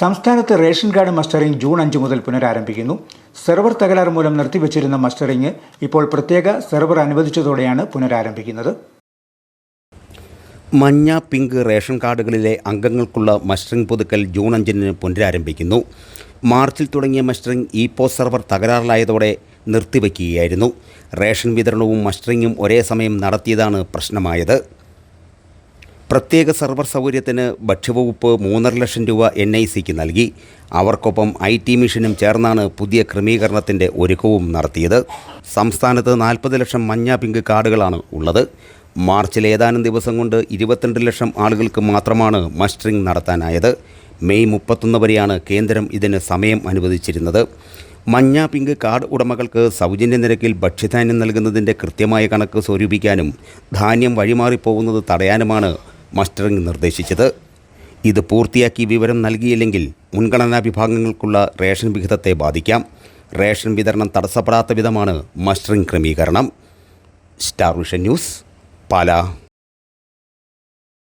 സംസ്ഥാനത്ത് ration card mustering June അഞ്ച് മുതൽ പുനരാരംഭിക്കുന്നു. സെർവർ തകരാർ മൂലം നിർത്തിവച്ചിരുന്ന മസ്റ്ററിംഗ് ഇപ്പോൾ പ്രത്യേക സെർവർ അനുവദിച്ചതോടെയാണ് പുനരാരംഭിക്കുന്നത്. മഞ്ഞ പിങ്ക് റേഷൻ കാർഡുകളിലെ അംഗങ്ങൾക്കുള്ള മസ്റ്ററിംഗ് പുതുക്കൽ ജൂൺ അഞ്ചിന് പുനരാരംഭിക്കുന്നു. മാർച്ചിൽ തുടങ്ങിയ മസ്റ്ററിംഗ് ഇ പോസ്റ്റ് സെർവർ തകരാറിലായതോടെ നിർത്തിവയ്ക്കുകയായിരുന്നു റേഷൻ വിതരണവും മസ്റ്ററിങ്ങും ഒരേ സമയം നടത്തിയതാണ് പ്രശ്നമായത്. പ്രത്യേക സെർവർ സൗകര്യത്തിന് ഭക്ഷ്യവകുപ്പ് മൂന്നര ലക്ഷം രൂപ എൻ ഐ സിക്ക് നൽകി. അവർക്കൊപ്പം ഐ ടി മിഷനും ചേർന്നാണ് പുതിയ ക്രമീകരണത്തിന്റെ ഒരുക്കവും നടത്തിയത്. സംസ്ഥാനത്ത് നാൽപ്പത് ലക്ഷം മഞ്ഞ പിങ്ക് കാർഡുകളാണ് ഉള്ളത്. മാർച്ചിൽ ഏതാനും ദിവസം കൊണ്ട് ഇരുപത്തിരണ്ട് ലക്ഷം ആളുകൾക്ക് മാത്രമാണ് മസ്റ്ററിംഗ് നടത്താനായത്. മെയ് മുപ്പത്തൊന്ന് വരെയാണ് കേന്ദ്രം ഇതിന് സമയം അനുവദിച്ചിരുന്നത്. മഞ്ഞ പിങ്ക് കാർഡ് ഉടമകൾക്ക് സൗജന്യ നിരക്കിൽ ഭക്ഷ്യധാന്യം നൽകുന്നതിന്റെ കൃത്യമായ കണക്ക് സ്വരൂപിക്കാനും ധാന്യം വഴിമാറിപ്പോകുന്നത് തടയാനുമാണ് മസ്റ്ററിംഗ് നിർദ്ദേശിച്ചത്. ഇത് പൂർത്തിയാക്കി വിവരം നൽകിയില്ലെങ്കിൽ മുൻഗണനാ വിഭാഗങ്ങൾക്കുള്ള റേഷൻ വിഹിതത്തെ ബാധിക്കാം. റേഷൻ വിതരണം തടസ്സപ്പെടാത്ത വിധമാണ് മസ്റ്ററിംഗ് ക്രമീകരണം. Star vision news Pala.